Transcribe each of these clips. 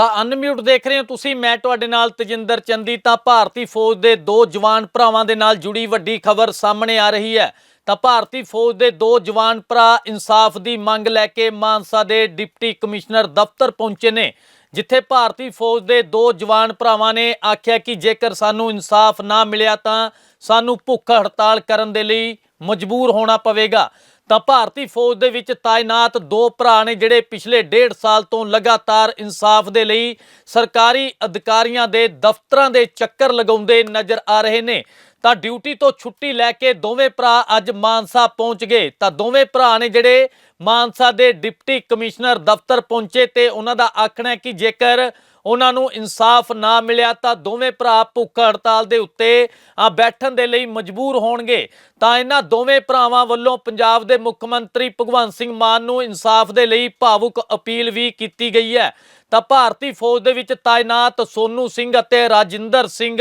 ਦਾ unmute ਦੇਖ ਰਹੇ ਹੋ ਤੁਸੀਂ, ਮੈਂ ਤੁਹਾਡੇ ਨਾਲ ਤਜਿੰਦਰ ਚੰਦੀ, ਤਾਂ ਭਾਰਤੀ ਫੌਜ ਦੇ ਦੋ ਜਵਾਨ ਭਰਾਵਾਂ ਦੇ ਨਾਲ ਜੁੜੀ ਵੱਡੀ ਖਬਰ ਸਾਹਮਣੇ ਆ ਰਹੀ ਹੈ। ਤਾਂ ਭਾਰਤੀ ਫੌਜ ਦੇ ਦੋ ਜਵਾਨ ਭਰਾ ਇਨਸਾਫ ਦੀ ਮੰਗ ਲੈ ਕੇ ਮਾਨਸਾ ਦੇ ਡਿਪਟੀ ਕਮਿਸ਼ਨਰ ਦਫ਼ਤਰ ਪਹੁੰਚੇ ਨੇ, ਜਿੱਥੇ ਭਾਰਤੀ ਫੌਜ ਦੇ ਦੋ ਜਵਾਨ ਭਰਾਵਾਂ ਨੇ ਆਖਿਆ ਕਿ ਜੇਕਰ ਸਾਨੂੰ ਇਨਸਾਫ ਨਾ ਮਿਲਿਆ ਤਾਂ ਸਾਨੂੰ ਭੁੱਖ ਹੜਤਾਲ ਕਰਨ ਦੇ ਲਈ ਮਜਬੂਰ ਹੋਣਾ ਪਵੇਗਾ। ਤਾਂ ਭਾਰਤੀ ਫੌਜ ਦੇ ਵਿੱਚ ਤਾਇਨਾਤ ਦੋ ਭਰਾ ਨੇ ਜਿਹੜੇ ਪਿਛਲੇ ਡੇਢ ਸਾਲ ਤੋਂ ਲਗਾਤਾਰ ਇਨਸਾਫ ਦੇ ਲਈ ਸਰਕਾਰੀ ਅਧਿਕਾਰੀਆਂ ਦੇ ਦਫ਼ਤਰਾਂ ਦੇ ਚੱਕਰ ਲਗਾਉਂਦੇ ਨਜ਼ਰ ਆ ਰਹੇ ਨੇ। ਤਾਂ ਡਿਊਟੀ ਤੋਂ ਛੁੱਟੀ ਲੈ ਕੇ ਦੋਵੇਂ ਭਰਾ ਅੱਜ ਮਾਨਸਾ ਪਹੁੰਚ ਗਏ। ਤਾਂ ਦੋਵੇਂ ਭਰਾ ਨੇ ਜਿਹੜੇ ਮਾਨਸਾ ਦੇ ਡਿਪਟੀ ਕਮਿਸ਼ਨਰ ਦਫ਼ਤਰ ਪਹੁੰਚੇ ਤੇ ਉਹਨਾਂ ਦਾ ਆਖਣਾ ਹੈ ਕਿ ਜੇਕਰ ਉਹਨਾਂ ਨੂੰ ਇਨਸਾਫ ਨਾ ਮਿਲਿਆ ਤਾਂ ਦੋਵੇਂ ਭਰਾ ਭੁੱਖ ਹੜਤਾਲ ਦੇ ਉੱਤੇ ਬੈਠਣ ਦੇ ਲਈ ਮਜਬੂਰ ਹੋਣਗੇ। ਤਾਂ ਇਹਨਾਂ ਦੋਵੇਂ ਭਰਾਵਾਂ ਵੱਲੋਂ ਪੰਜਾਬ ਦੇ ਮੁੱਖ ਮੰਤਰੀ ਭਗਵੰਤ ਸਿੰਘ ਮਾਨ ਨੂੰ ਇਨਸਾਫ ਦੇ ਲਈ ਭਾਵੁਕ ਅਪੀਲ ਵੀ ਕੀਤੀ ਗਈ ਹੈ। ਤਾਂ ਭਾਰਤੀ ਫੌਜ ਦੇ ਵਿੱਚ ਤਾਇਨਾਤ ਸੋਨੂ ਸਿੰਘ ਅਤੇ ਰਾਜਿੰਦਰ ਸਿੰਘ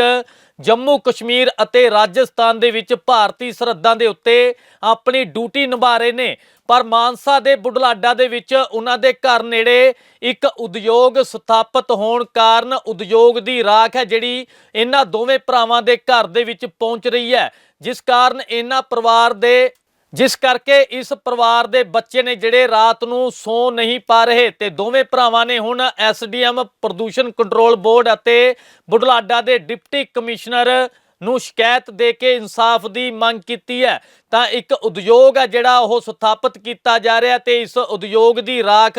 ਜੰਮੂ ਕਸ਼ਮੀਰ ਅਤੇ ਰਾਜਸਥਾਨ ਦੇ ਵਿੱਚ ਭਾਰਤੀ ਸਰਹੱਦਾਂ ਦੇ ਉੱਤੇ ਆਪਣੀ ਡਿਊਟੀ ਨਿਭਾ ਰਹੇ ਨੇ। ਪਰ ਮਾਨਸਾ ਦੇ ਬੁਢਲਾਡਾ ਦੇ ਵਿੱਚ ਉਹਨਾਂ ਦੇ ਘਰ ਨੇੜੇ ਇੱਕ ਉਦਯੋਗ ਸਥਾਪਿਤ ਹੋਣ ਕਾਰਨ ਉਦਯੋਗ ਦੀ ਰਾਖ ਹੈ ਜਿਹੜੀ ਇਹਨਾਂ ਦੋਵੇਂ ਭਰਾਵਾਂ ਦੇ ਘਰ ਦੇ ਵਿੱਚ ਪਹੁੰਚ ਰਹੀ ਹੈ। ਜਿਸ ਕਾਰਨ ਇਹਨਾਂ ਪਰਿਵਾਰ ਦੇ, ਜਿਸ ਕਰਕੇ ਇਸ ਪਰਿਵਾਰ ਦੇ ਬੱਚੇ ਨੇ ਜਿਹੜੇ ਰਾਤ ਨੂੰ ਸੌ ਨਹੀਂ ਪਾ ਰਹੇ ਤੇ ਦੋਵੇਂ ਭਰਾਵਾਂ ਨੇ ਹੁਣ ਐਸਡੀਐਮ ਪ੍ਰਦੂਸ਼ਣ ਕੰਟਰੋਲ ਬੋਰਡ ਅਤੇ ਬੁਢਲਾਡਾ ਦੇ ਡਿਪਟੀ ਕਮਿਸ਼ਨਰ ਨੂੰ ਸ਼ਿਕਾਇਤ ਦੇ ਕੇ ਇਨਸਾਫ ਦੀ ਮੰਗ ਕੀਤੀ ਹੈ। ਤਾਂ ਇੱਕ ਉਦਯੋਗ ਹੈ ਜਿਹੜਾ ਉਹ ਸਥਾਪਿਤ ਕੀਤਾ ਜਾ ਰਿਹਾ ਤੇ ਇਸ ਉਦਯੋਗ ਦੀ ਰਾਖ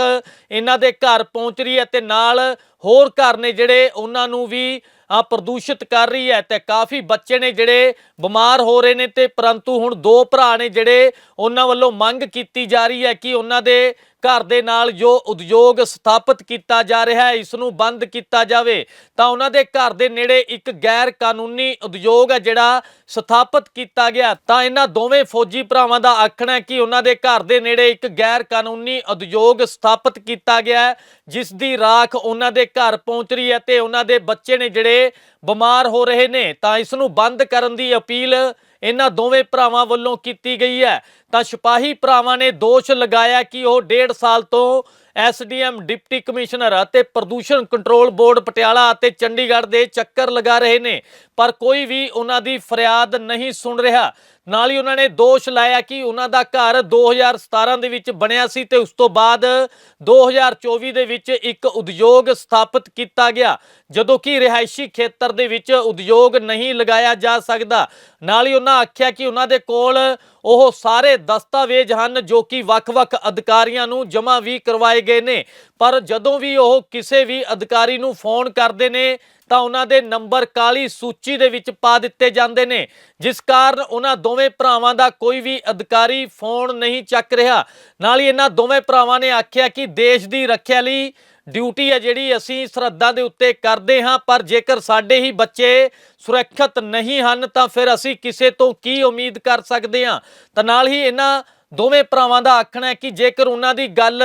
ਇਹਨਾਂ ਦੇ ਘਰ ਪਹੁੰਚ ਰਹੀ ਹੈ ਤੇ ਨਾਲ ਹੋਰ ਘਰ ਨੇ ਜਿਹੜੇ ਉਹਨਾਂ ਨੂੰ ਵੀ ਪ੍ਰਦੂਸ਼ਿਤ ਕਰ ਰਹੀ ਹੈ ਤੇ ਕਾਫੀ ਬੱਚੇ ਨੇ ਜਿਹੜੇ ਬਿਮਾਰ ਹੋ ਰਹੇ ਨੇ ਤੇ ਪਰੰਤੂ ਹੁਣ ਦੋ ਭਰਾ ਨੇ ਜਿਹੜੇ ਉਹਨਾਂ ਵੱਲੋਂ ਮੰਗ ਕੀਤੀ ਜਾ ਰਹੀ ਹੈ ਕਿ ਉਹਨਾਂ ਦੇ ਘਰ ਦੇ ਨਾਲ ਜੋ ਉਦਯੋਗ ਸਥਾਪਿਤ ਕੀਤਾ ਜਾ ਰਿਹਾ ਹੈ, ਇਸ ਨੂੰ ਬੰਦ ਕੀਤਾ ਜਾਵੇ, ਤਾਂ ਉਹਨਾਂ ਦੇ ਘਰ ਦੇ ਨੇੜੇ ਇੱਕ ਗੈਰ ਕਾਨੂੰਨੀ ਉਦਯੋਗ ਹੈ ਜਿਹੜਾ ਸਥਾਪਿਤ ਕੀਤਾ ਗਿਆ। ਤਾਂ ਇਹਨਾਂ ਦੋਵੇਂ ਫੌਜੀ ਭਰਾਵਾਂ ਦਾ ਆਖਣਾ ਹੈ ਕਿ ਉਹਨਾਂ ਦੇ ਘਰ ਦੇ ਨੇੜੇ ਇੱਕ ਗੈਰ ਕਾਨੂੰਨੀ ਉਦਯੋਗ ਸਥਾਪਿਤ ਕੀਤਾ ਗਿਆ ਹੈ, ਜਿਸ ਦੀ ਰਾਖ ਉਹਨਾਂ ਦੇ ਘਰ ਪਹੁੰਚ ਰਹੀ ਹੈ ਤੇ ਉਹਨਾਂ ਦੇ ਬੱਚੇ ਨੇ ਜਿਹੜੇ ਬਿਮਾਰ ਹੋ ਰਹੇ ਨੇ, ਤਾਂ ਇਸ ਨੂੰ ਬੰਦ ਕਰਨ ਦੀ ਅਪੀਲ ਇਹਨਾਂ ਦੋਵੇਂ ਭਰਾਵਾਂ ਵੱਲੋਂ ਕੀਤੀ ਗਈ ਹੈ। ਤਾਂ ਸਿਪਾਹੀ ਭਰਾਵਾਂ ਨੇ ਦੋਸ਼ ਲਗਾਇਆ ਕਿ ਉਹ ਡੇਢ ਸਾਲ ਤੋਂ ਐਸਡੀਐਮ, ਡਿਪਟੀ ਕਮਿਸ਼ਨਰ ਅਤੇ ਪ੍ਰਦੂਸ਼ਣ ਕੰਟਰੋਲ ਬੋਰਡ ਪਟਿਆਲਾ ਅਤੇ ਚੰਡੀਗੜ੍ਹ ਦੇ ਚੱਕਰ ਲਗਾ ਰਹੇ ਨੇ। ਪਰ ਕੋਈ ਵੀ ਉਹਨਾਂ ਦੀ ਫਰਿਆਦ ਨਹੀਂ ਸੁਣ ਰਿਹਾ। ਨਾਲ ਹੀ ਉਹਨਾਂ ਨੇ ਦੋਸ਼ ਲਾਇਆ ਕਿ ਉਹਨਾਂ ਦਾ ਘਰ 2017 ਦੇ ਵਿੱਚ ਬਣਿਆ ਸੀ ਤੇ ਉਸ ਤੋਂ ਬਾਅਦ 2024 ਦੇ ਵਿੱਚ ਇੱਕ ਉਦਯੋਗ ਸਥਾਪਿਤ ਕੀਤਾ ਗਿਆ। ਜਦੋਂ ਕਿ ਰਿਹਾਇਸ਼ੀ ਖੇਤਰ ਦੇ ਵਿੱਚ ਉਦਯੋਗ ਨਹੀਂ ਲਗਾਇਆ ਜਾ ਸਕਦਾ। ਨਾਲ ਹੀ ਉਹਨਾਂ ਆਖਿਆ ਕਿ ਉਹਨਾਂ ਦੇ ਕੋਲ ਉਹ ਸਾਰੇ ਦਸਤਾਵੇਜ਼ ਹਨ ਜੋ ਕਿ ਵੱਖ-ਵੱਖ ਅਧਿਕਾਰੀਆਂ ਨੂੰ ਜਮ੍ਹਾਂ ਵੀ ਕਰਵਾਏ ਗਏ ਨੇ। ਪਰ ਜਦੋਂ ਵੀ ਉਹ ਕਿਸੇ ਵੀ ਅਧਿਕਾਰੀ ਨੂੰ ਫੋਨ ਕਰਦੇ ਨੇ, ਤਾਂ ਉਹਨਾਂ ਦੇ ਨੰਬਰ ਕਾਲੀ ਸੂਚੀ ਦੇ ਵਿੱਚ ਪਾ ਦਿੱਤੇ ਜਾਂਦੇ ਨੇ। ਜਿਸ ਕਾਰਨ ਉਹਨਾਂ ਦੋਵੇਂ ਭਰਾਵਾਂ ਦਾ ਕੋਈ ਵੀ ਅਧਿਕਾਰੀ ਫੋਨ ਨਹੀਂ ਚੱਕ ਰਿਹਾ। ਨਾਲ ਹੀ ਇਹਨਾਂ ਦੋਵੇਂ ਭਰਾਵਾਂ ਨੇ ਆਖਿਆ ਕਿ ਦੇਸ਼ ਦੀ ਰੱਖਿਆ ਲਈ ਡਿਊਟੀ ਹੈ ਜਿਹੜੀ ਅਸੀਂ ਸਰਹੱਦਾਂ ਦੇ ਉੱਤੇ ਕਰਦੇ ਹਾਂ, ਪਰ ਜੇਕਰ ਸਾਡੇ ਹੀ ਬੱਚੇ ਸੁਰੱਖਿਅਤ ਨਹੀਂ ਹਨ, ਤਾਂ ਫਿਰ ਅਸੀਂ ਕਿਸੇ ਤੋਂ ਕੀ ਉਮੀਦ ਕਰ ਸਕਦੇ ਹਾਂ? ਤਾਂ ਨਾਲ ਹੀ ਇਹਨਾਂ ਦੋਵੇਂ ਭਰਾਵਾਂ ਦਾ ਆਖਣਾ ਹੈ ਕਿ ਜੇਕਰ ਉਹਨਾਂ ਦੀ ਗੱਲ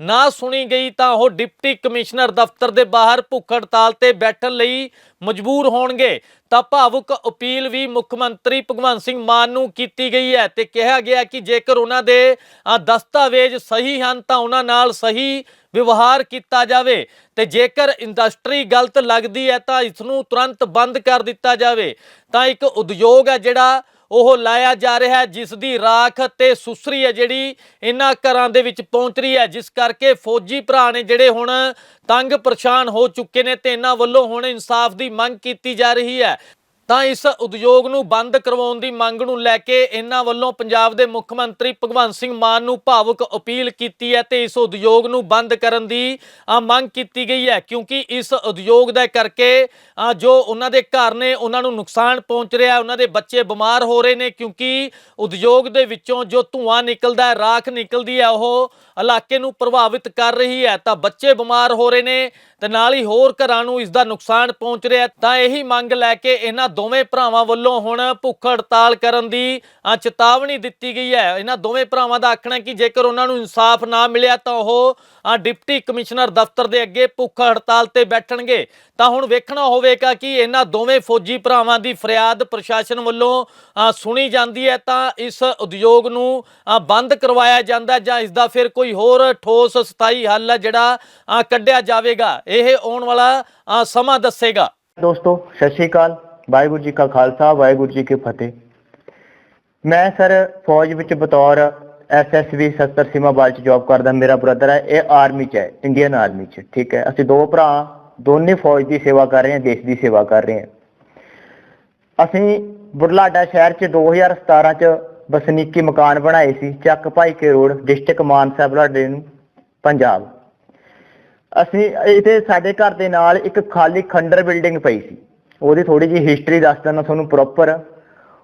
ਨਾ ਸੁਣੀ ਗਈ ਤਾਂ ਉਹ ਡਿਪਟੀ ਕਮਿਸ਼ਨਰ ਦਫ਼ਤਰ ਦੇ ਬਾਹਰ ਭੁੱਖ ਹੜਤਾਲ ਤੇ ਬੈਠਣ ਲਈ ਮਜਬੂਰ ਹੋਣਗੇ। ਤਾਂ ਭਾਵੁਕ ਅਪੀਲ ਵੀ ਮੁੱਖ ਮੰਤਰੀ ਭਗਵੰਤ ਸਿੰਘ ਮਾਨ ਨੂੰ ਕੀਤੀ ਗਈ ਹੈ ਤੇ ਕਿਹਾ ਗਿਆ ਕਿ ਜੇਕਰ ਉਹਨਾਂ ਦੇ ਦਸਤਾਵੇਜ਼ ਸਹੀ ਹਨ ਤਾਂ ਉਹਨਾਂ ਨਾਲ ਸਹੀ ਵਿਵਹਾਰ ਕੀਤਾ ਜਾਵੇ ਤੇ ਜੇਕਰ ਇੰਡਸਟਰੀ ਗਲਤ ਲੱਗਦੀ ਹੈ ਤਾਂ ਇਸ ਨੂੰ ਤੁਰੰਤ ਬੰਦ ਕਰ ਦਿੱਤਾ ਜਾਵੇ। ਤਾਂ ਇੱਕ ਉਦਯੋਗ ਹੈ ਜਿਹੜਾ ਉਹ ਲਾਇਆ ਜਾ ਰਿਹਾ ਹੈ ਜਿਸ ਦੀ ਰਾਖ ਤੇ ਸੁਸਰੀ ਹੈ ਜਿਹੜੀ ਇਹਨਾਂ ਘਰਾਂ ਦੇ ਵਿੱਚ ਪਹੁੰਚ ਰਹੀ ਹੈ। ਜਿਸ ਕਰਕੇ ਫੌਜੀ ਭਰਾ ਨੇ ਜਿਹੜੇ ਹੁਣ ਤੰਗ ਪਰੇਸ਼ਾਨ ਹੋ ਚੁੱਕੇ ਨੇ ਤੇ ਇਹਨਾਂ ਵੱਲੋਂ ਹੁਣ ਇਨਸਾਫ ਦੀ ਮੰਗ ਕੀਤੀ ਜਾ ਰਹੀ ਹੈ। ਤਾਂ ਇਸ ਉਦਯੋਗ ਨੂੰ ਬੰਦ ਕਰਵਾਉਣ ਦੀ ਮੰਗ ਨੂੰ ਲੈ ਕੇ ਇਹਨਾਂ ਵੱਲੋਂ ਪੰਜਾਬ ਦੇ ਮੁੱਖ ਮੰਤਰੀ ਭਗਵੰਤ ਸਿੰਘ ਮਾਨ ਨੂੰ ਭਾਵੁਕ ਅਪੀਲ ਕੀਤੀ ਹੈ ਤੇ ਇਸ ਉਦਯੋਗ ਨੂੰ ਬੰਦ ਕਰਨ ਦੀ ਮੰਗ ਕੀਤੀ ਗਈ ਹੈ ਕਿਉਂਕਿ ਇਸ ਉਦਯੋਗ ਦਾ ਕਰਕੇ ਜੋ ਉਹਨਾਂ ਦੇ ਘਰ ਨੇ ਉਹਨਾਂ ਨੂੰ ਨੁਕਸਾਨ ਪਹੁੰਚ ਰਿਹਾ ਉਹਨਾਂ ਦੇ ਬੱਚੇ ਬਿਮਾਰ ਹੋ ਰਹੇ ਨੇ ਕਿਉਂਕਿ ਉਦਯੋਗ ਦੇ ਵਿੱਚੋਂ ਜੋ ਧੂਆਂ ਨਿਕਲਦਾ ਹੈ, ਰਾਖ ਨਿਕਲਦੀ ਹੈ, ਉਹ ਇਲਾਕੇ ਨੂੰ ਪ੍ਰਭਾਵਿਤ ਕਰ ਰਹੀ ਹੈ, ਤਾਂ ਬੱਚੇ ਬਿਮਾਰ ਹੋ ਰਹੇ ਨੇ ਤੇ ਨਾਲ ਹੀ ਹੋਰ ਘਰਾਂ ਨੂੰ ਇਸ ਦਾ ਨੁਕਸਾਨ ਪਹੁੰਚ ਰਿਹਾ ਤਾਂ ਇਹੀ ਮੰਗ ਲੈ ਕੇ ਇਹਨਾਂ ਦੋਵੇਂ ਭਰਾਵਾਂ ਵੱਲੋਂ ਹੁਣ ਭੁੱਖ ਹੜਤਾਲ ਕਰਨ ਦੀ ਚੇਤਾਵਨੀ ਦਿੱਤੀ ਗਈ ਹੈ। ਇਹਨਾਂ ਦੋਵੇਂ ਭਰਾਵਾਂ ਦਾ ਆਖਣਾ ਕਿ ਜੇਕਰ ਉਹਨਾਂ ਨੂੰ ਇਨਸਾਫ ਨਾ ਮਿਲਿਆ ਤਾਂ ਉਹ ਡਿਪਟੀ ਕਮਿਸ਼ਨਰ ਦਫ਼ਤਰ ਦੇ ਅੱਗੇ ਭੁੱਖ ਹੜਤਾਲ ਤੇ ਬੈਠਣਗੇ। ਤਾਂ ਹੁਣ ਵੇਖਣਾ ਹੋਵੇਗਾ ਕਿ ਇਹਨਾਂ ਦੋਵੇਂ ਫੌਜੀ ਭਰਾਵਾਂ ਦੀ ਫਰਿਆਦ ਪ੍ਰਸ਼ਾਸਨ ਵੱਲੋਂ ਸੁਣੀ ਜਾਂਦੀ ਹੈ ਤਾਂ ਇਸ ਉਦਯੋਗ ਨੂੰ ਬੰਦ ਕਰਵਾਇਆ ਜਾਂਦਾ ਜਾਂ ਇਸ ਦਾ ਫਿਰ ਕੋਈ ਹੋਰ ਠੋਸ ਸਥਾਈ ਹੱਲ ਜਿਹੜਾ ਕੱਢਿਆ ਜਾਵੇਗਾ। ਇਹ ਆਉਣ ਵਾਲਾ ਸਮਾਂ ਦੱਸੇਗਾ। ਦੋਸਤੋ, ਸਤਿ ਸ਼੍ਰੀ ਅਕਾਲ। ਵਾਹਿਗੁਰੂ ਜੀ ਕਾ ਖਾਲਸਾ, ਵਾਹਿਗੁਰੂ ਜੀ ਕੀ ਫਤਿਹ। ਮੈਂ ਸਰ ਫੌਜ ਵਿੱਚ ਬਤੌਰ ਐਸਐਸਵੀ ਸਸਤਰ ਸੀਮਾ ਬਲ ਚ ਜੌਬ ਕਰਦਾ। ਮੇਰਾ ਬ੍ਰਦਰ ਹੈ, ਇਹ ਆਰਮੀ ਚ ਹੈ ਇੰਡੀਅਨ ਆਰਮੀ ਚ, ਠੀਕ ਹੈ। ਅਸੀਂ ਦੋ ਭਰਾ ਦੋਨੇ ਫੌਜ ਦੀ ਸੇਵਾ ਕਰ ਰਹੇ ਹਾਂ, ਦੇਸ਼ ਦੀ ਸੇਵਾ ਕਰ ਰਹੇ ਹਾਂ। ਅਸੀਂ ਬੁਢਲਾਡਾ ਸ਼ਹਿਰ ਚ 2017 ਚ ਵਸਨੀਕੀ ਮਕਾਨ ਬਣਾਏ ਸੀ, ਚੱਕ ਭਾਈ ਕੇ ਰੋਡ, ਡਿਸਟ੍ਰਿਕਟ ਮਾਨਸਾ ਬੁਢਲਾਡੇ ਨੂੰ, ਪੰਜਾਬ। ਅਸੀਂ ਇੱਥੇ ਸਾਡੇ ਘਰ ਦੇ ਨਾਲ ਇੱਕ ਖਾਲੀ ਖੰਡਰ ਬਿਲਡਿੰਗ ਪਈ ਸੀ। ਉਹਦੀ ਥੋੜੀ ਜਿਹੀ ਹਿਸਟਰੀ ਦੱਸ ਦਿੰਦਾ, ਤੁਹਾਨੂੰ ਪ੍ਰੋਪਰ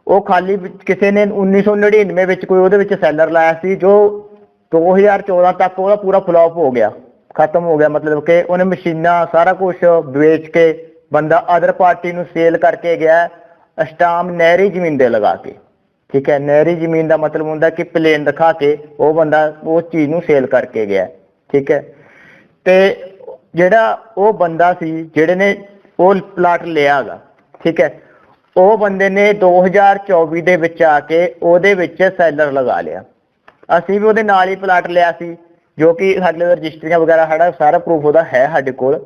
ਉਹ ਖਾਲੀ ਕਿਸੇ ਨੇ 1999 ਵਿੱਚ ਕੋਈ ਉਹਦੇ ਵਿੱਚ ਸੈਲਰ ਲਾਇਆ ਸੀ, ਜੋ 2014 ਤੱਕ ਉਹਦਾ ਪੂਰਾ ਫਲॉप ਹੋ ਗਿਆ। ਖਤਮ ਹੋ ਗਿਆ। ਮਤਲਬ ਕਿ ਉਹਨੇ ਮਸ਼ੀਨਾਂ ਸਾਰਾ ਕੁਝ ਵੇਚ ਕੇ ਬੰਦਾ ਅਦਰ ਪਾਰਟੀ ਨੂੰ ਸੇਲ ਕਰਕੇ ਗਿਆ ਅਸਟਾਮ ਨਹਿਰੀ ਜ਼ਮੀਨ ਦੇ ਲਗਾ ਕੇ। ਠੀਕ ਹੈ, ਨਹਿਰੀ ਜ਼ਮੀਨ ਦਾ ਮਤਲਬ ਹੁੰਦਾ ਕਿ ਪਲੇਨ ਦਿਖਾ ਕੇ ਉਹ ਬੰਦਾ ਉਸ ਚੀਜ਼ ਨੂੰ ਸੇਲ ਕਰਕੇ ਗਿਆ। ਠੀਕ ਹੈ, ਤੇ ਜਿਹੜਾ ਉਹ ਬੰਦਾ ਸੀ, ਜਿਹੜੇ ਨੇ ਉਹ ਪਲਾਟ ਲਿਆਗਾ ਠੀਕ ਹੈ, ਉਹ ਬੰਦੇ ਨੇ 2024 ਦੇ ਵਿੱਚ ਆ ਕੇ ਉਹਦੇ ਵਿੱਚ ਸੈਲਰ ਲਗਾ ਲਿਆ। ਅਸੀਂ ਵੀ ਉਹਦੇ ਨਾਲ ਹੀ ਪਲਾਟ ਲਿਆ ਸੀ। ਜੋ ਕਿ ਸਾਡੇ ਰਜਿਸਟਰੀਆਂ ਵਗੈਰਾ ਸਾਡਾ ਸਾਰਾ ਪ੍ਰੂਫ ਉਹਦਾ ਹੈ ਸਾਡੇ ਕੋਲ।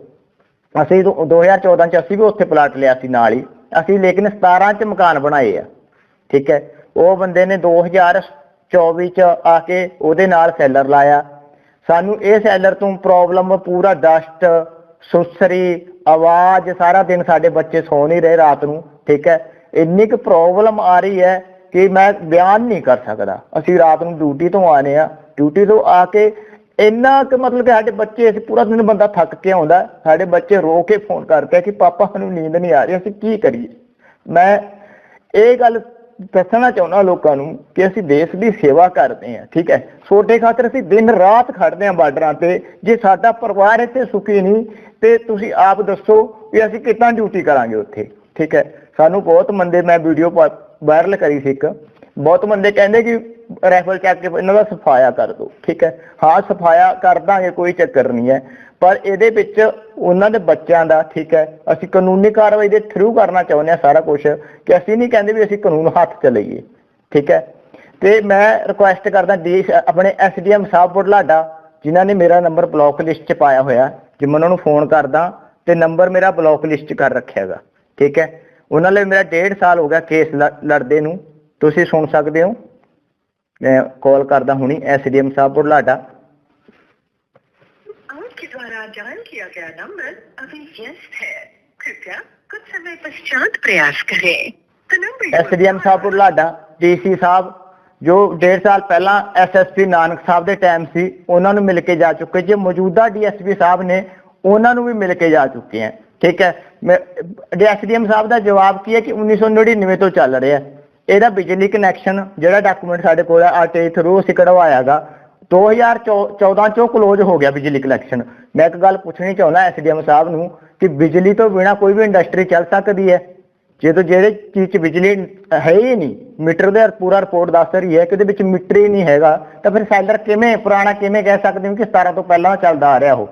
ਅਸੀਂ ਦੋ- 2014 ਚ ਅਸੀਂ ਵੀ ਉੱਥੇ ਪਲਾਟ ਲਿਆ ਸੀ ਨਾਲ ਹੀ। ਅਸੀਂ ਲੇਕਿਨ 17 ਚ ਮਕਾਨ ਬਣਾਏ ਆ, ਠੀਕ ਹੈ। ਉਹ ਬੰਦੇ ਨੇ 2024 ਚ ਆ ਕੇ ਉਹਦੇ ਨਾਲ ਸੈਲਰ ਲਾਇਆ। ਸਾਨੂੰ ਇਹ ਸੈਲਰ ਤੋਂ ਪ੍ਰੋਬਲਮ ਪੂਰਾ ਡਸਟ ਸੁਸਰੀ, ਆਵਾਜ਼ ਸਾਰਾ ਦਿਨ ਸਾਡੇ ਬੱਚੇ ਸੌ ਨਹੀਂ ਰਹੇ ਰਾਤ ਨੂੰ, ਠੀਕ ਹੈ। ਇੰਨੀ ਕੁ ਪ੍ਰੋਬਲਮ ਆ ਰਹੀ ਹੈ ਕਿ ਮੈਂ ਬਿਆਨ ਨਹੀਂ ਕਰ ਸਕਦਾ। ਅਸੀਂ ਰਾਤ ਨੂੰ ਡਿਊਟੀ ਤੋਂ ਆਨੇ ਆ। ਡਿਊਟੀ ਤੋਂ ਆ ਕੇ ਇੰਨਾ ਕਿ ਮਤਲਬ ਕਿ ਸਾਡੇ ਬੱਚੇ, ਅਸੀਂ ਪੂਰਾ ਦਿਨ ਬੰਦਾ ਥੱਕ ਕੇ ਆਉਂਦਾ, ਸਾਡੇ ਬੱਚੇ ਰੋ ਕੇ ਫੋਨ ਕਰਦੇ ਕਿ ਪਾਪਾ, ਸਾਨੂੰ ਨੀਂਦ ਨਹੀਂ ਆ ਰਹੀ, ਅਸੀਂ ਕੀ ਕਰੀਏ? ਮੈਂ ਇਹ ਗੱਲ ਦੱਸਣਾ ਚਾਹੁੰਦਾ ਲੋਕਾਂ ਨੂੰ ਕਿ ਅਸੀਂ ਦੇਸ਼ ਦੀ ਸੇਵਾ ਕਰਦੇ ਹਾਂ, ਠੀਕ ਹੈ? ਛੋਟੇ ਖਾਤਰ ਅਸੀਂ ਦਿਨ ਰਾਤ ਖੜਦੇ ਹਾਂ ਬਾਰਡਰਾਂ ਤੇ, ਜੇ ਸਾਡਾ ਪਰਿਵਾਰ ਇੱਥੇ ਸੁਖੀ ਨਹੀਂ, ਤੇ ਤੁਸੀਂ ਆਪ ਦੱਸੋ ਵੀ ਅਸੀਂ ਕਿੱਦਾਂ ਡਿਊਟੀ ਕਰਾਂਗੇ ਉੱਥੇ, ਠੀਕ ਹੈ? ਸਾਨੂੰ ਬਹੁਤ ਮੰਦੇ ਮੈਂ ਵੀਡੀਓ ਵਾਇਰਲ ਕਰੀ ਸੀ ਇੱਕ, ਬਹੁਤ ਮੰਦੇ ਕਹਿੰਦੇ ਕਿ ਰੈਫਲ ਚੱਕ ਕੇ ਇਹਨਾਂ ਦਾ ਸਫਾਇਆ ਕਰ ਦਿਓ ਠੀਕ ਹੈ? ਹਾਂ, ਸਫਾਇਆ ਕਰ ਦਾਂਗੇ, ਕੋਈ ਚੱਕਰ ਨਹੀਂ ਹੈ। ਪਰ ਇਹਦੇ ਵਿੱਚ ਉਹਨਾਂ ਦੇ ਬੱਚਿਆਂ ਦਾ, ਠੀਕ ਹੈ, ਅਸੀਂ ਕਾਨੂੰਨੀ ਕਾਰਵਾਈ ਦੇ ਥਰੂ ਕਰਨਾ ਚਾਹੁੰਦੇ ਹਾਂ ਸਾਰਾ ਕੁਝ ਕਿ ਅਸੀਂ ਨਹੀਂ ਕਹਿੰਦੇ ਵੀ ਅਸੀਂ ਕਾਨੂੰਨ ਹੱਥ ਚ ਲਈਏ, ਠੀਕ ਹੈ? ਤੇ ਮੈਂ ਰਿਕੁਐਸਟ ਕਰਦਾ ਡੀ ਆਪਣੇ ਐਸਡੀਐਮ ਸਾਹਿਬ ਬੁਢਲਾਡਾ, ਜਿਨ੍ਹਾਂ ਨੇ ਮੇਰਾ ਨੰਬਰ ਬਲੌਕ ਲਿਸਟ 'ਚ ਪਾਇਆ ਹੋਇਆ, ਜੇ ਮੈਂ ਉਹਨਾਂ ਨੂੰ ਫੋਨ ਕਰਦਾ, ਤੇ ਨੰਬਰ ਮੇਰਾ ਬਲੌਕ ਲਿਸਟ 'ਚ ਕਰ ਰੱਖਿਆਗਾ ਠੀਕ ਹੈ? ਉਹਨਾਂ ਲਈ ਮੇਰਾ 1.5 ਸਾਲ ਹੋ ਗਿਆ ਕੇਸ ਲੜਦੇ ਨੂੰ, ਤੁਸੀਂ ਸੁਣ ਸਕਦੇ ਹੋ? ਮੈਂ ਕਾਲ ਕਰਦਾ ਹੁਣੀ ਐਸਡੀਐਮ ਸਾਹਿਬ ਬੁਢਲਾਡਾ आपके द्वारा जान किया गया नंबर अभी व्यस्त है कृपया कुछ समय पश्चात प्रयास करें The number you are SDM sahib Budhlada DC sahib ਜੋ 1.5 ਸਾਲ ਪਹਿਲਾਂ ਐਸਐਸਪੀ ਨਾਨਕ ਸਾਹਿਬ ਦੇ ਟਾਈਮ ਸੀ ਉਹਨਾਂ ਨੂੰ ਮਿਲ ਕੇ ਜਾ ਚੁੱਕੇ ਜੇ ਮੌਜੂਦਾ ਡੀਐਸਪੀ ਸਾਹਿਬ ਨੇ ਉਹਨਾਂ ਨੂੰ ਵੀ ਮਿਲ ਕੇ ਜਾ ਚੁੱਕੇ ਹੈ ਠੀਕ ਹੈ ਮੈਂ ਐਸਡੀਐਮ ਸਾਹਿਬ ਦਾ ਜਵਾਬ ਕੀ ਹੈ ਕਿ 1999 ਤੋਂ ਚੱਲ ਰਿਹਾ ਹੈ। ਇਹਦਾ ਬਿਜਲੀ ਕਨੈਕਸ਼ਨ ਜਿਹੜਾ ਡਾਕੂਮੈਂਟ ਸਾਡੇ ਕੋਲ ਹੈ ਆਰਟੀਆਈ ਥਰੂ ਅਸੀਂ ਕਢਵਾਇਆਗਾ। 2014 ਚੋਂ ਕਲੋਜ਼ ਹੋ ਗਿਆ ਬਿਜਲੀ ਕਨੈਕਸ਼ਨ ਮੈਂ ਇੱਕ ਗੱਲ ਪੁੱਛਣੀ ਚਾਹੁੰਦਾ ਐਸਡੀਐਮ ਸਾਹਿਬ ਨੂੰ ਕਿ ਬਿਜਲੀ ਤੋਂ ਬਿਨਾ ਕੋਈ ਵੀ ਇੰਡਸਟਰੀ ਚੱਲ ਸਕਦੀ ਹੈ? ਜਦੋਂ ਜਿਹੜੇ ਚੀਜ਼ 'ਚ ਬਿਜਲੀ ਹੈ ਹੀ ਨਹੀਂ, ਮੀਟਰ ਦੇ ਪੂਰਾ ਰਿਪੋਰਟ ਦੱਸ ਰਹੀ ਹੈ ਕਿ ਉਹਦੇ ਵਿੱਚ ਮੀਟਰ ਹੀ ਨਹੀਂ ਹੈਗਾ, ਤਾਂ ਫਿਰ ਸੈਲਰ ਕਿਵੇਂ, ਪੁਰਾਣਾ ਕਿਵੇਂ ਕਹਿ ਸਕਦੇ ਹੋ ਕਿ 17 ਤੋਂ ਪਹਿਲਾਂ ਚੱਲਦਾ ਆ ਰਿਹਾ ਉਹ?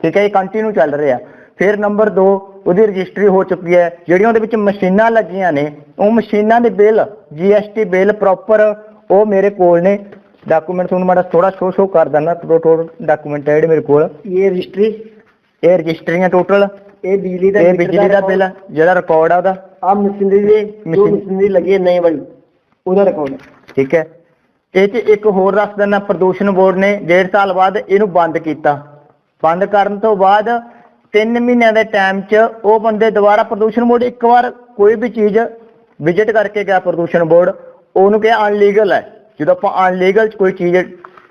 ਠੀਕ ਹੈ, ਇਹ ਕੰਟੀਨਿਊ ਚੱਲ ਰਿਹਾ। ਫਿਰ ਨੰਬਰ 2 ਉਹਦੀ ਰਜਿਸਟਰੀ ਹੋ ਚੁੱਕੀ ਹੈ। ਜਿਹੜੀਆਂ ਉਹਦੇ ਵਿੱਚ ਮਸ਼ੀਨਾਂ ਲੱਗੀਆਂ ਨੇ ਉਹ ਮਸ਼ੀਨਾਂ ਦੇ ਬਿੱਲ ਜੀਐਸਟੀ ਬਿੱਲ ਪ੍ਰੋਪਰ ਉਹ ਮੇਰੇ ਕੋਲ ਨੇ। ਡਾਕੂਮੈਂਟ ਤੁਹਾਨੂੰ ਮੈਂ ਥੋੜਾ ਸ਼ੋ ਸ਼ੋ ਕਰ ਦਿੰਦਾ ਟੋਟਲ ਡਾਕੂਮੈਂਟ ਹੈ ਜਿਹੜੇ ਮੇਰੇ ਕੋਲ। ਇਹ ਰਜਿਸਟਰੀ? ਇਹ ਰਜਿਸਟਰੀਆਂ ਟੋਟਲ ਇਹ ਬਿਜਲੀ ਦਾ ਇਹ ਬਿਜਲੀ ਦਾ ਬਿੱਲ ਜਿਹੜਾ ਰਿਕਾਰਡ ਆ ਉਹਦਾ। ਆ ਮਸ਼ੀਨਰੀ ਦੇ ਜੋ ਮਸ਼ੀਨਰੀ ਲੱਗੀ ਹੈ ਨਈ ਵਾਲੀ ਉਹਦਾ ਰਿਕਾਰਡ ਠੀਕ ਹੈ। ਇਹ ਚ ਇੱਕ ਹੋਰ ਦੱਸ ਦਿੰਦਾ ਪ੍ਰਦੂਸ਼ਣ ਬੋਰਡ ਨੇ ਡੇਢ ਸਾਲ ਬਾਅਦ ਇਹਨੂੰ ਬੰਦ ਕੀਤਾ। ਬੰਦ ਕਰਨ ਤੋਂ ਬਾਅਦ 3 ਮਹੀਨਿਆਂ ਦੇ ਟਾਈਮ 'ਚ ਉਹ ਬੰਦੇ ਦੁਬਾਰਾ ਪ੍ਰਦੂਸ਼ਣ ਬੋਰਡ ਇੱਕ ਵਾਰ ਕੋਈ ਵੀ ਚੀਜ਼ ਵਿਜ਼ਿਟ ਕਰਕੇ ਗਿਆ ਪ੍ਰਦੂਸ਼ਣ ਬੋਰਡ ਉਹਨੂੰ ਕਿਹਾ ਅਨਲੀਗਲ ਹੈ। ਜਦੋਂ ਆਪਾਂ ਅਨਲੀਗਲ ਚ ਕੋਈ ਚੀਜ਼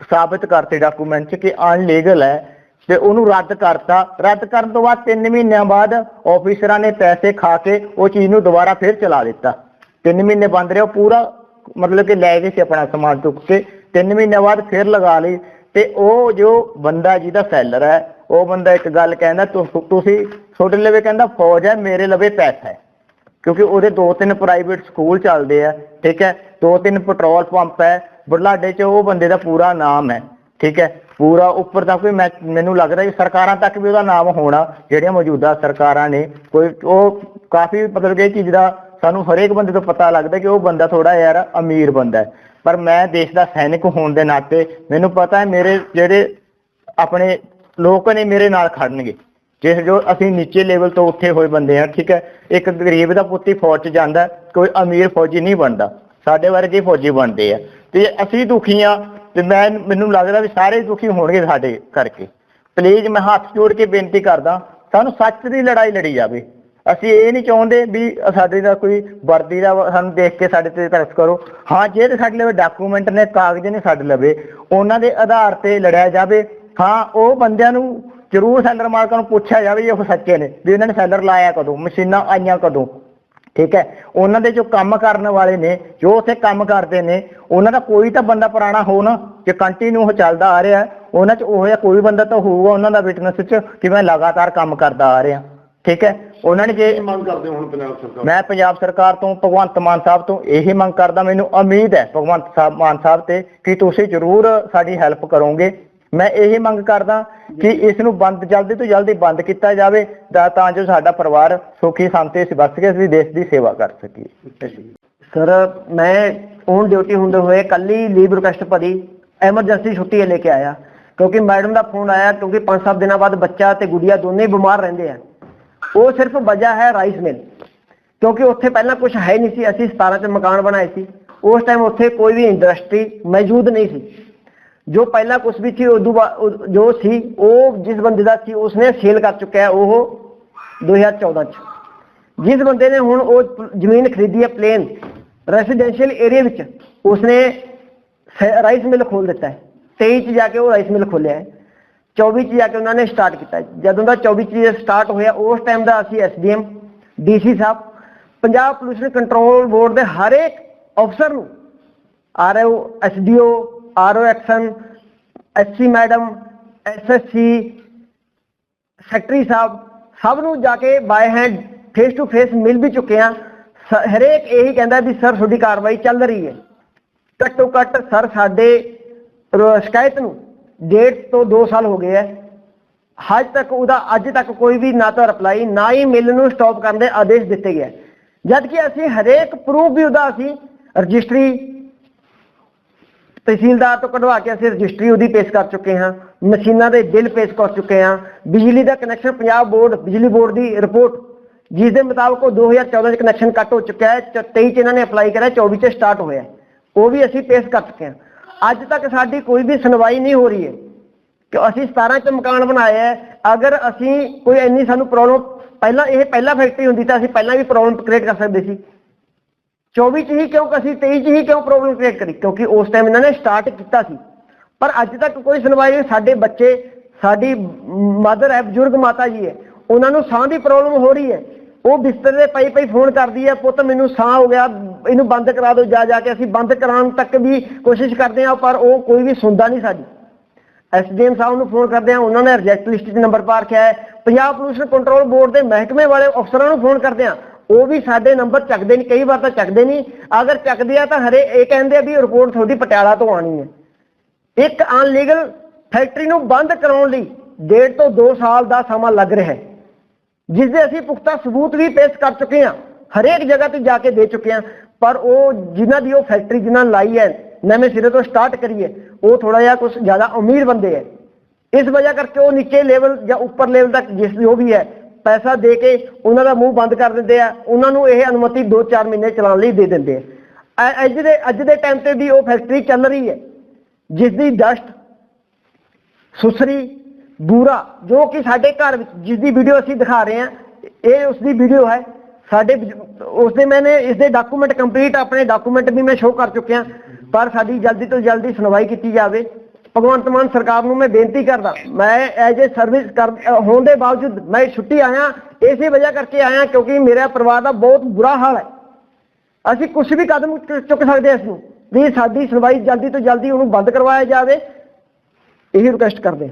ਸਾਬਤ ਕਰਤੇ ਡਾਕੂਮੈਂਟ 'ਚ ਕਿ ਅਨਲੀਗਲ ਹੈ ਤੇ ਉਹਨੂੰ ਰੱਦ ਕਰਤਾ, ਰੱਦ ਕਰਨ ਤੋਂ ਬਾਅਦ 3 ਮਹੀਨਿਆਂ ਬਾਅਦ ਆਫੀਸਰਾਂ ਨੇ ਪੈਸੇ ਖਾ ਕੇ ਉਹ ਚੀਜ਼ ਨੂੰ ਦੁਬਾਰਾ ਫਿਰ ਚਲਾ ਦਿੱਤਾ। 3 ਮਹੀਨੇ ਬੰਦ ਰਿਹਾ, ਉਹ ਪੂਰਾ ਮਤਲਬ ਕਿ ਲੈ ਗਏ ਸੀ ਆਪਣਾ ਸਮਾਨ ਚੁੱਕ ਕੇ। 3 ਮਹੀਨਿਆਂ ਬਾਅਦ ਫਿਰ ਲਗਾ ਲਈ ਤੇ ਉਹ ਜੋ ਬੰਦਾ ਜਿਹਦਾ ਸੈਲਰ ਹੈ ਉਹ ਬੰਦਾ ਇੱਕ ਗੱਲ ਕਹਿੰਦਾ ਤੁਸੀਂ ਤੁਹਾਡੇ ਲਵੇ ਕਹਿੰਦਾ ਫੌਜ ਹੈ, ਮੇਰੇ ਲਵੇ ਪੈਸਾ ਹੈ। ਕਿਉਂਕਿ ਉਹਦੇ ਦੋ ਤਿੰਨ ਪ੍ਰਾਈਵੇਟ ਸਕੂਲ ਚੱਲਦੇ ਆ, ਠੀਕ ਹੈ, ਦੋ ਤਿੰਨ ਪੈਟਰੋਲ ਪੰਪ ਹੈ, ਬੁਢਲਾਡੇ 'ਚ ਉਹ ਬੰਦੇ ਦਾ ਪੂਰਾ ਨਾਮ ਹੈ, ਠੀਕ ਹੈ, ਪੂਰਾ ਉੱਪਰ ਤੱਕ ਵੀ ਮੈਨੂੰ ਲੱਗਦਾ ਕਿ ਸਰਕਾਰਾਂ ਤੱਕ ਵੀ ਉਹਦਾ ਨਾਮ ਹੋਣਾ, ਜਿਹੜੀਆਂ ਮੌਜੂਦਾ ਸਰਕਾਰਾਂ ਨੇ, ਕੋਈ ਉਹ ਕਾਫੀ ਮਤਲਬ ਕਿ ਇਹ ਚੀਜ਼ ਦਾ ਸਾਨੂੰ ਹਰੇਕ ਬੰਦੇ ਤੋਂ ਪਤਾ ਲੱਗਦਾ ਕਿ ਉਹ ਬੰਦਾ ਥੋੜਾ ਯਾਰ ਅਮੀਰ ਬੰਦਾ ਹੈ। ਪਰ ਮੈਂ ਦੇਸ਼ ਦਾ ਸੈਨਿਕ ਹੋਣ ਦੇ ਨਾਤੇ, ਮੈਨੂੰ ਪਤਾ ਹੈ ਮੇਰੇ ਜਿਹੜੇ ਆਪਣੇ ਲੋਕ ਨੇ ਮੇਰੇ ਨਾਲ ਖੜਨਗੇ। ਜਿਸ ਜੋ ਅਸੀਂ ਨੀਚੇ ਲੈਵਲ ਤੋਂ ਉੱਠੇ ਹੋਏ ਬੰਦੇ ਆ ਠੀਕ ਹੈ, ਇੱਕ ਗਰੀਬ ਦਾ ਪੁੱਤੀ ਫੌਜ 'ਚ ਜਾਂਦਾ, ਕੋਈ ਅਮੀਰ ਫੌਜੀ ਨਹੀਂ ਬਣਦਾ। ਸਾਡੇ ਵਰਗੇ ਫੌਜੀ ਬਣਦੇ ਆ। ਤੇ ਅਸੀਂ ਦੁਖੀ ਆ ਤੇ ਮੈਂ, ਮੈਨੂੰ ਲੱਗਦਾ ਵੀ ਸਾਰੇ ਦੁਖੀ ਹੋਣਗੇ ਸਾਡੇ ਕਰਕੇ। ਪਲੀਜ਼ ਮੈਂ ਹੱਥ ਜੋੜ ਕੇ ਬੇਨਤੀ ਕਰਦਾ, ਸਾਨੂੰ ਸੱਚ ਦੀ ਲੜਾਈ ਲੜੀ ਜਾਵੇ। ਅਸੀਂ ਇਹ ਨਹੀਂ ਚਾਹੁੰਦੇ ਵੀ ਸਾਡੇ ਦਾ ਕੋਈ ਵਰਦੀ ਦਾ ਸਾਨੂੰ ਦੇਖ ਕੇ ਸਾਡੇ ਤੇ ਤਰਸ ਕਰੋ। ਹਾਂ, ਜੇ ਸਾਡੇ ਲਵੇ ਡਾਕੂਮੈਂਟ ਨੇ, ਕਾਗਜ਼ ਨੇ ਸਾਡੇ ਲਵੇ, ਉਹਨਾਂ ਦੇ ਆਧਾਰ ਤੇ ਲੜਿਆ ਜਾਵੇ। ਹਾਂ ਉਹ ਬੰਦਿਆਂ ਨੂੰ ਜ਼ਰੂਰ ਸੈਲਰ ਮਾਲਕਾਂ ਨੂੰ ਪੁੱਛਿਆ ਜਾਵੇ ਜੇ ਉਹ ਸੱਚੇ ਨੇ ਵੀ ਉਹਨਾਂ ਨੇ ਸੈਲਰ ਲਾਇਆ ਕਦੋਂ ਮਸ਼ੀਨਾਂ ਆਈਆਂ ਕਦੋਂ ਠੀਕ ਹੈ? ਉਹਨਾਂ ਦੇ ਜੋ ਕੰਮ ਕਰਨ ਵਾਲੇ ਨੇ ਜੋ ਉੱਥੇ ਕੰਮ ਕਰਦੇ ਨੇ ਉਹਨਾਂ ਦਾ ਕੋਈ ਤਾਂ ਬੰਦਾ ਪੁਰਾਣਾ ਹੋ ਨਾ ਜੇ ਕੰਟੀਨਿਊ ਉਹ ਚੱਲਦਾ ਆ ਰਿਹਾ ਉਹਨਾਂ 'ਚ ਉਹ ਜਿਹਾ ਕੋਈ ਬੰਦਾ ਤਾਂ ਹੋਊਗਾ ਉਹਨਾਂ ਦਾ ਵਿਟਨੈਸ 'ਚ ਕਿ ਮੈਂ ਲਗਾਤਾਰ ਕੰਮ ਕਰਦਾ ਆ ਰਿਹਾ ਠੀਕ ਹੈ? ਉਹਨਾਂ ਨੇ ਜੇ ਮੰਗ ਕਰਦੇ ਹੁਣ ਪੰਜਾਬ ਸਰਕਾਰ ਮੈਂ ਪੰਜਾਬ ਸਰਕਾਰ ਤੋਂ ਭਗਵੰਤ ਮਾਨ ਸਾਹਿਬ ਤੋਂ ਇਹੀ ਮੰਗ ਕਰਦਾ ਮੈਨੂੰ ਉਮੀਦ ਹੈ ਭਗਵੰਤ ਸਾਹਿਬ ਮਾਨ ਸਾਹਿਬ ਤੇ ਕਿ ਤੁਸੀਂ ਜ਼ਰੂਰ ਸਾਡੀ ਹੈਲਪ ਕਰੋਗੇ ਮੈਂ ਇਹੀ ਮੰਗ ਕਰਦਾ ਕਿ ਇਸ ਨੂੰ ਬੰਦ ਜਲਦੀ ਤੋਂ ਜਲਦੀ ਬੰਦ ਕੀਤਾ ਜਾਵੇ ਤਾਂ ਤਾਂ ਜੋ ਸਾਡਾ ਪਰਿਵਾਰ ਸੁਖੀ ਸ਼ਾਂਤੀ ਸੇ ਬਸ ਕੇ ਅਸੀਂ ਦੇਸ਼ ਦੀ ਸੇਵਾ ਕਰ ਸਕੀਏ। ਸਰ ਮੈਂ ਔਨ ਡਿਊਟੀ ਹੁੰਦੇ ਹੋਏ ਕੱਲ ਹੀ ਲੀਵ ਰਿਕੁਐਸਟ ਭਰੀ ਐਮਰਜੈਂਸੀ ਛੁੱਟੀ ਲੈ ਕੇ ਆਇਆ ਕਿਉਂਕਿ ਮੈਡਮ ਦਾ ਫੋਨ ਆਇਆ ਕਿਉਂਕਿ 5-7 ਦਿਨਾਂ ਬਾਅਦ ਬੱਚਾ ਤੇ ਗੁੜੀਆ ਦੋਨੇ ਬਿਮਾਰ ਰਹਿੰਦੇ ਆ। ਉਹ ਸਿਰਫ ਵਜ੍ਹਾ ਹੈ ਰਾਈਸ ਮਿਲ ਕਿਉਂਕਿ ਉੱਥੇ ਪਹਿਲਾਂ ਕੁਝ ਹੈ ਨਹੀਂ ਸੀ ਅਸੀਂ 17 ਚ ਮਕਾਨ ਬਣਾਏ ਸੀ। ਉਸ ਟਾਈਮ ਉੱਥੇ ਕੋਈ ਵੀ ਇੰਡਸਟਰੀ ਮੌਜੂਦ ਨਹੀਂ ਸੀ। ਜੋ ਪਹਿਲਾਂ ਕੁਝ ਵੀ ਸੀ, ਉਦੋਂ ਬਾ- ਜੋ ਸੀ, ਉਹ ਜਿਸ ਬੰਦੇ ਦਾ ਸੀ, ਉਸਨੇ ਸੇਲ ਕਰ ਚੁੱਕਿਆ ਹੈ ਉਹ 2014 ਚ। ਜਿਸ ਬੰਦੇ ਨੇ ਹੁਣ ਉਹ ਜ਼ਮੀਨ ਖਰੀਦੀ ਹੈ ਪਲੇਨ ਰੈਜ਼ੀਡੈਂਸ਼ੀਅਲ ਏਰੀਆ ਵਿੱਚ, ਉਸਨੇ ਰਾਈਸ ਮਿਲ ਖੋਲ ਦਿੱਤਾ ਹੈ। 23 ਚ ਜਾ ਕੇ ਉਹ ਰਾਈਸ ਮਿਲ ਖੋਲਿਆ ਹੈ। 24 ਚ ਜਾ ਕੇ ਉਹਨਾਂ ਨੇ ਸਟਾਰਟ ਕੀਤਾ ਜਦੋਂ ਦਾ 24 ਚ ਸਟਾਰਟ ਹੋਇਆ, ਉਸ ਟਾਈਮ ਦਾ ਅਸੀਂ ਐਸਡੀਐਮ ਡੀਸੀ ਸਾਹਿਬ, ਪੰਜਾਬ ਪੋਲੂਸ਼ਨ ਕੰਟਰੋਲ ਬੋਰਡ ਦੇ ਹਰ ਇੱਕ ਅਫਸਰ ਨੂੰ RO SDO RO action SC madam SSC secretary ਸਾਹਿਬ, ਸਭ ਨੂੰ ਜਾ ਕੇ by hand face to face ਮਿਲ ਵੀ ਚੁੱਕੇ ਆ। ਸ- ਹਰੇਕ ਇਹੀ ਕਹਿੰਦਾ ਵੀ ਸਰ, ਤੁਹਾਡੀ ਕਾਰਵਾਈ ਚੱਲ ਰਹੀ ਹੈ। ਘੱਟੋ ਘੱਟ ਸਰ, ਸਾਡੇ ਸ਼ਿਕਾਇਤ ਨੂੰ ਡੇਢ ਤੋਂ 2 ਸਾਲ ਹੋ ਗਏ ਹੈ ਅੱਜ ਤੱਕ ਉਹਦਾ, ਅੱਜ ਤੱਕ ਕੋਈ ਵੀ ਨਾ ਤਾਂ ਰਿਪਲਾਈ ਨਾ ਹੀ ਮਿਲ ਨੂੰ ਸਟਾਪ ਕਰਨ ਦੇ ਆਦੇਸ਼ ਦਿੱਤੇ ਗਏ ਜਦ ਕਿ ਅਸੀਂ ਹਰੇਕ ਪ੍ਰੂਫ ਵੀ ਉਹਦਾ ਅਸੀਂ ਰਜਿਸਟਰੀ ਤਹਿਸੀਲਦਾਰ ਤੋਂ ਕਢਵਾ ਕੇ ਅਸੀਂ ਰਜਿਸਟਰੀ ਉਹਦੀ ਪੇਸ਼ ਕਰ ਚੁੱਕੇ ਹਾਂ, ਮਸ਼ੀਨਾਂ ਦੇ ਬਿੱਲ ਪੇਸ਼ ਕਰ ਚੁੱਕੇ ਹਾਂ, ਬਿਜਲੀ ਦਾ ਕਨੈਕਸ਼ਨ ਪੰਜਾਬ ਬੋਰਡ ਬਿਜਲੀ ਬੋਰਡ ਦੀ ਰਿਪੋਰਟ ਜਿਸ ਦੇ ਮੁਤਾਬਕ ਉਹ 2014 ਚ ਕਨੈਕਸ਼ਨ ਕੱਟ ਹੋ ਚੁੱਕਿਆ ਹੈ, ਚ- 23 ਚ ਇਹਨਾਂ ਨੇ ਅਪਲਾਈ ਕਰਿਆ 24 ਚ ਸਟਾਰਟ ਹੋਇਆ ਉਹ ਵੀ ਅਸੀਂ ਪੇਸ਼ ਕਰ ਚੁੱਕੇ ਹਾਂ। ਅੱਜ ਤੱਕ ਸਾਡੀ ਕੋਈ ਵੀ ਸੁਣਵਾਈ ਨਹੀਂ ਹੋ ਰਹੀ ਹੈ ਕਿ ਅਸੀਂ 17 ਚ ਮਕਾਨ ਬਣਾਇਆ ਹੈ। ਅਗਰ ਅਸੀਂ ਕੋਈ ਇੰਨੀ ਸਾਨੂੰ ਪ੍ਰੋਬਲਮ ਪਹਿਲਾਂ ਇਹ ਪਹਿਲਾਂ ਫੈਕਟਰੀ ਹੁੰਦੀ ਤਾਂ ਅਸੀਂ ਪਹਿਲਾਂ ਵੀ ਪ੍ਰੋਬਲਮ ਕ੍ਰੀਏਟ ਕਰ ਸਕਦੇ ਸੀ। 24 ਚ ਹੀ ਕਿਉਂ ਅਸੀਂ 23 ਚ ਹੀ ਕਿਉਂ ਪ੍ਰੋਬਲਮ ਕ੍ਰੀਏਟ ਕਰੀ? ਕਿਉਂਕਿ ਉਸ ਟਾਈਮ ਇਹਨਾਂ ਨੇ ਸਟਾਰਟ ਕੀਤਾ ਸੀ। ਪਰ ਅੱਜ ਤੱਕ ਕੋਈ ਸੁਣਵਾਈ ਨਹੀਂ। ਸਾਡੇ ਬੱਚੇ, ਸਾਡੀ ਮਦਰ ਹੈ, ਬਜ਼ੁਰਗ ਮਾਤਾ ਜੀ ਹੈ, ਉਹਨਾਂ ਨੂੰ ਸਾਹ ਦੀ ਪ੍ਰੋਬਲਮ ਹੋ ਰਹੀ ਹੈ। ਉਹ ਬਿਸਤਰ ਦੇ ਪਈ ਪਈ ਫੋਨ ਕਰਦੀ ਹੈ, ਪੁੱਤ, ਮੈਨੂੰ ਸਾਹ ਹੋ ਗਿਆ, ਇਹਨੂੰ ਬੰਦ ਕਰਾ ਦਿਓ, ਜਾ ਜਾ ਕੇ ਅਸੀਂ ਬੰਦ ਕਰਾਉਣ ਤੱਕ ਵੀ ਕੋਸ਼ਿਸ਼ ਕਰਦੇ ਹਾਂ, ਪਰ ਉਹ ਕੋਈ ਵੀ ਸੁਣਦਾ ਨਹੀਂ ਸਾਡੀ। ਐਸਡੀਐਮ ਸਾਹਿਬ ਨੂੰ ਫੋਨ ਕਰਦੇ ਆ ਉਹਨਾਂ ਨੇ ਰਿਜੈਕਟ ਲਿਸਟ 'ਚ ਨੰਬਰ ਪਾ ਰੱਖਿਆ ਹੈ। ਪੰਜਾਬ ਪੋਲੂਸ਼ਨ ਕੰਟਰੋਲ ਬੋਰਡ ਦੇ ਮਹਿਕਮੇ ਵਾਲੇ ਅਫਸਰਾਂ ਨੂੰ ਫੋਨ ਕਰਦੇ ਆ ਉਹ ਵੀ ਸਾਡੇ ਨੰਬਰ ਚੱਕਦੇ ਨਹੀਂ, ਕਈ ਵਾਰ ਤਾਂ ਚੱਕਦੇ ਨਹੀਂ। ਅਗਰ ਚੱਕਦੇ ਆ ਤਾਂ ਹਰੇ ਇਹ ਕਹਿੰਦੇ ਆ ਵੀ ਰਿਪੋਰਟ ਤੁਹਾਡੀ ਪਟਿਆਲਾ ਤੋਂ ਆਣੀ ਹੈ। ਇੱਕ ਅਨਲੀਗਲ ਫੈਕਟਰੀ ਨੂੰ ਬੰਦ ਕਰਾਉਣ ਲਈ ਡੇਢ ਤੋਂ 2 ਸਾਲ ਦਾ ਸਮਾਂ ਲੱਗ ਰਿਹਾ ਹੈ। ਜਿਸ ਦੇ ਅਸੀਂ ਪੁਖਤਾ ਸਬੂਤ ਵੀ ਪੇਸ਼ ਕਰ ਚੁੱਕੇ ਹਾਂ। ਹਰੇਕ ਜਗ੍ਹਾ ਤੇ ਜਾ ਕੇ ਦੇ ਚੁੱਕੇ ਹਾਂ। ਪਰ ਉਹ ਜਿਨ੍ਹਾਂ ਦੀ ਉਹ ਫੈਕਟਰੀ ਜਿਨ੍ਹਾਂ ਲਾਈ ਹੈ, ਨਵੇਂ ਸਿਰੇ ਤੋਂ ਸਟਾਰਟ ਕਰੀਏ, ਉਹ ਥੋੜਾ ਜਿਹਾ ਕੁਝ ਜ਼ਿਆਦਾ ਅਮੀਰ ਬੰਦੇ ਹੈ। ਇਸ ਵਜ੍ਹਾ ਕਰਕੇ ਉਹ ਨੀਚੇ ਲੈਵਲ ਜਾਂ ਉੱਪਰ ਲੈਵਲ ਤੱਕ ਜਿਸ ਉਹ ਵੀ ਹੈ ਪੈਸਾ ਦੇ ਕੇ ਉਹਨਾਂ ਦਾ ਮੂੰਹ ਬੰਦ ਕਰ ਦਿੰਦੇ ਆ, ਉਹਨਾਂ ਨੂੰ ਇਹ ਅਨੁਮਤੀ 2-4 ਮਹੀਨੇ ਚਲਾਉਣ ਲਈ ਦੇ ਦਿੰਦੇ ਆ। ਅੱਜ ਦੇ ਅੱਜ ਦੇ ਟਾਈਮ ਤੇ ਵੀ ਉਹ ਫੈਕਟਰੀ ਚੱਲ ਰਹੀ ਹੈ। ਜਿਸ ਦੀ ਡਸਟ ਸੁਸਰੀ, ਬੂਰਾ, ਜੋ ਕਿ ਸਾਡੇ ਘਰ ਵਿੱਚ ਜਿਸ ਦੀ ਵੀਡੀਓ ਅਸੀਂ ਦਿਖਾ ਰਹੇ ਹਾਂ, ਇਹ ਉਸ ਦੀ ਵੀਡੀਓ ਹੈ। ਸਾਡੇ ਬਜ- ਉਸ ਦੇ ਮੈਨੇ ਇਸ ਦੇ ਡਾਕੂਮੈਂਟ ਕੰਪਲੀਟ ਆਪਣੇ ਡਾਕੂਮੈਂਟ ਵੀ ਮੈਂ ਸ਼ੋਅ ਕਰ ਚੁੱਕਿਆ। ਪਰ ਸਾਡੀ ਜਲਦੀ ਤੋਂ ਜਲਦੀ ਸੁਣਵਾਈ ਕੀਤੀ ਜਾਵੇ। ਭਗਵੰਤ ਮਾਨ ਸਰਕਾਰ ਨੂੰ ਮੈਂ ਬੇਨਤੀ ਕਰਦਾ, ਮੈਂ ਐਜ ਏ ਸਰਵਿਸ ਕਰ ਹੋਣ ਦੇ ਬਾਵਜੂਦ ਮੈਂ ਛੁੱਟੀ ਆਇਆ, ਇਸੇ ਵਜ੍ਹਾ ਕਰਕੇ ਆਇਆ ਕਿਉਂਕਿ ਮੇਰਾ ਪਰਿਵਾਰ ਦਾ ਬਹੁਤ ਬੁਰਾ ਹਾਲ ਹੈ। ਅਸੀਂ ਕੁਝ ਵੀ ਕਦਮ ਚੁ- ਚੁੱਕ ਸਕਦੇ ਹਾਂ ਇਸ ਵੀ ਸਾਡੀ ਸੁਣਵਾਈ ਜਲਦੀ ਤੋਂ ਜਲਦੀ ਉਹਨੂੰ ਬੰਦ ਕਰਵਾਇਆ ਜਾਵੇ, ਇਹੀ ਰਿਕੁਐਸਟ ਕਰਦੇ